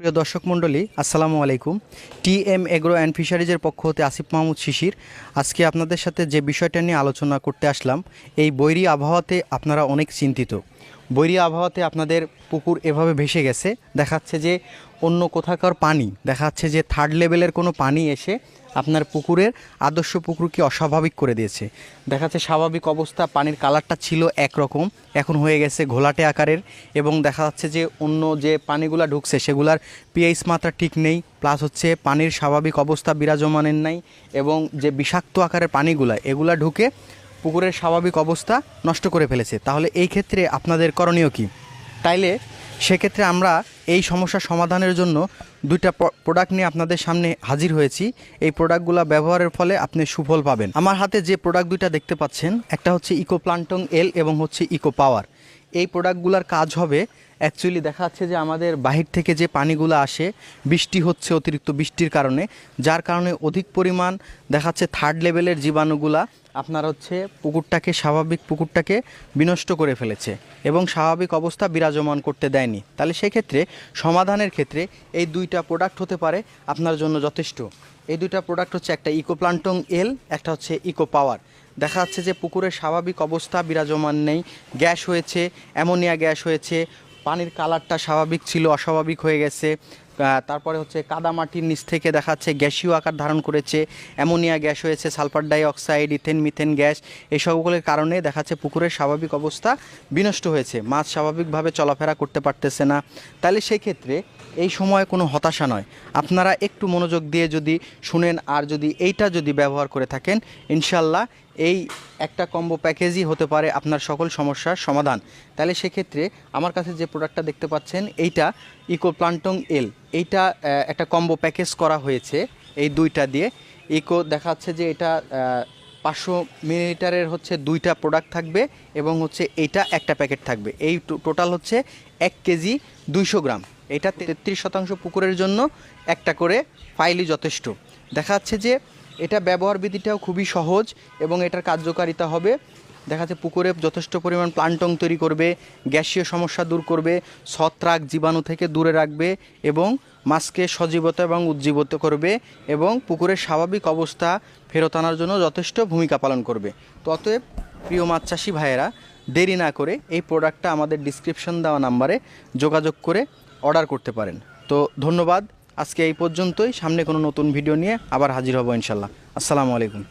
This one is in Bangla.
প্রিয় দর্শক মণ্ডলী, আসসালামু আলাইকুম। টি এম এগ্রো অ্যান্ড ফিশারিজের পক্ষ হতে আসিফ মাহমুদ শিশির। আজকে আপনাদের সাথে যে বিষয়টা নিয়ে আলোচনা করতে আসলাম, এই বৈরী আবহাওয়াতে আপনারা অনেক চিন্তিত। বৈরী আবহাওয়াতে আপনাদের পুকুর এভাবে ভেসে গেছে। দেখাচ্ছে যে অন্য কোথাকার পানি, দেখাচ্ছে যে থার্ড লেভেলের কোনো পানি এসে আপনার পুকুরের আদর্শ পুকুরকে অস্বাভাবিক করে দিয়েছে। দেখাচ্ছে স্বাভাবিক অবস্থা, পানির কালারটা ছিল একরকম, এখন হয়ে গেছে ঘোলাটে আকারের এবং দেখা যাচ্ছে যে অন্য যে পানিগুলা ঢুকছে সেগুলার পিএইচ মাত্রা ঠিক নেই প্লাস হচ্ছে পানির স্বাভাবিক অবস্থা বিরাজমানের নাই এবং যে বিষাক্ত আকারের পানিগুলা, এগুলা ঢুকে পুকুরের স্বাভাবিক অবস্থা নষ্ট করে ফেলেছে। তাহলে এই ক্ষেত্রে আপনাদের করণীয় কি? তাইলে সেক্ষেত্রে আমরা এই সমস্যা সমাধানের জন্য দুইটা প্রোডাক্ট নিয়ে আপনাদের সামনে হাজির হয়েছি। এই প্রোডাক্টগুলো ব্যবহারের ফলে আপনি সুফল পাবেন। আমার হাতে যে প্রোডাক্ট দুইটা দেখতে পাচ্ছেন, একটা হচ্ছে ইকো প্লান্টং এল এবং হচ্ছে ইকো পাওয়ার এই প্রোডাক্টগুলোর কাজ হবে। অ্যাকচুয়ালি দেখা যাচ্ছে যে আমাদের বাহির থেকে যে পানিগুলো আসে, বৃষ্টি হচ্ছে অতিরিক্ত বৃষ্টির কারণে। যার কারণে অধিক পরিমাণ দেখা যাচ্ছে থার্ড লেভেলের জীবাণুগুলা আপনার হচ্ছে পুকুরটাকে, স্বাভাবিক পুকুরটাকে বিনষ্ট করে ফেলেছে এবং স্বাভাবিক অবস্থা বিরাজমান করতে দেয়নি। তাহলে সেক্ষেত্রে সমাধানের ক্ষেত্রে এই দুইটা প্রোডাক্ট হতে পারে আপনার জন্য যথেষ্ট। এই দুইটা প্রোডাক্ট হচ্ছে একটা ইকো প্লান্টং এল একটা হচ্ছে ইকো পাওয়ার দেখা যাচ্ছে যে পুকুরের স্বাভাবিক অবস্থা বিরাজমান নেই। গ্যাস হয়েছে, অ্যামোনিয়া গ্যাস হয়েছে, পানির কালারটা স্বাভাবিক ছিল, অস্বাভাবিক হয়ে গেছে। তারপরে হচ্ছে কাদামাটির নিচ থেকে দেখাচ্ছে গ্যাসীয় আকার ধারণ করেছে, অ্যামোনিয়া গ্যাস হয়েছে, sulphur dioxide ethane, methane gas, এই সবগুলোর কারণে দেখাচ্ছে পুকুরের স্বাভাবিক অবস্থা বিনষ্ট হয়েছে। মাছ স্বাভাবিকভাবে চলাফেরা করতে পারতেছে না। তাহলে সেই ক্ষেত্রে এই সময় কোনো হতাশা নয়। আপনারা একটু মনোযোগ দিয়ে যদি শুনেন আর যদি এইটা যদি ব্যবহার করে থাকেন, ইনশাল্লাহ এই একটা কম্বো প্যাকেজই হতে পারে আপনার সকল সমস্যার সমাধান। তাহলে সেক্ষেত্রে আমার কাছে যে প্রোডাক্টটা দেখতে পাচ্ছেন, এইটা ইকো প্লান্টং এল এইটা একটা কম্বো প্যাকেজ করা হয়েছে এই দুইটা দিয়ে। ইকো দেখাচ্ছে যে এটা পাঁচশো মিলিলিটারের হচ্ছে দুইটা প্রোডাক্ট থাকবে এবং হচ্ছে এইটা একটা প্যাকেট থাকবে। এই টোটাল হচ্ছে এক কেজি দুইশো গ্রাম। এটা তেত্রিশ শতাংশ পুকুরের জন্য একটা করে ফাইলই যথেষ্ট। দেখা যাচ্ছে যে এটা ব্যবহার বিধিটাও খুবই সহজ এবং এটার কার্যকারিতা হবে। দেখা যাচ্ছে পুকুরে যথেষ্ট পরিমাণ প্লান্টং তৈরি করবে, গ্যাসীয় সমস্যা দূর করবে ছত্রাক জীবাণু থেকে দূরে রাখবে এবং মাছকে সজীবতা এবং উজ্জীবিত করবে এবং পুকুরের স্বাভাবিক অবস্থা ফেরত আনার জন্য যথেষ্ট ভূমিকা পালন করবে। তো অতএব, প্রিয় মাছ চাষি ভাইয়েরা, দেরি না করে এই প্রোডাক্টটা আমাদের ডিসক্রিপশন দেওয়া নাম্বারে যোগাযোগ করে অর্ডার করতে পারেন। তো ধন্যবাদ আজকে এই পর্যন্তই। সামনে কোনো নতুন ভিডিও নিয়ে আবার হাজির হব ইনশাল্লাহ। আসসালামু আলাইকুম।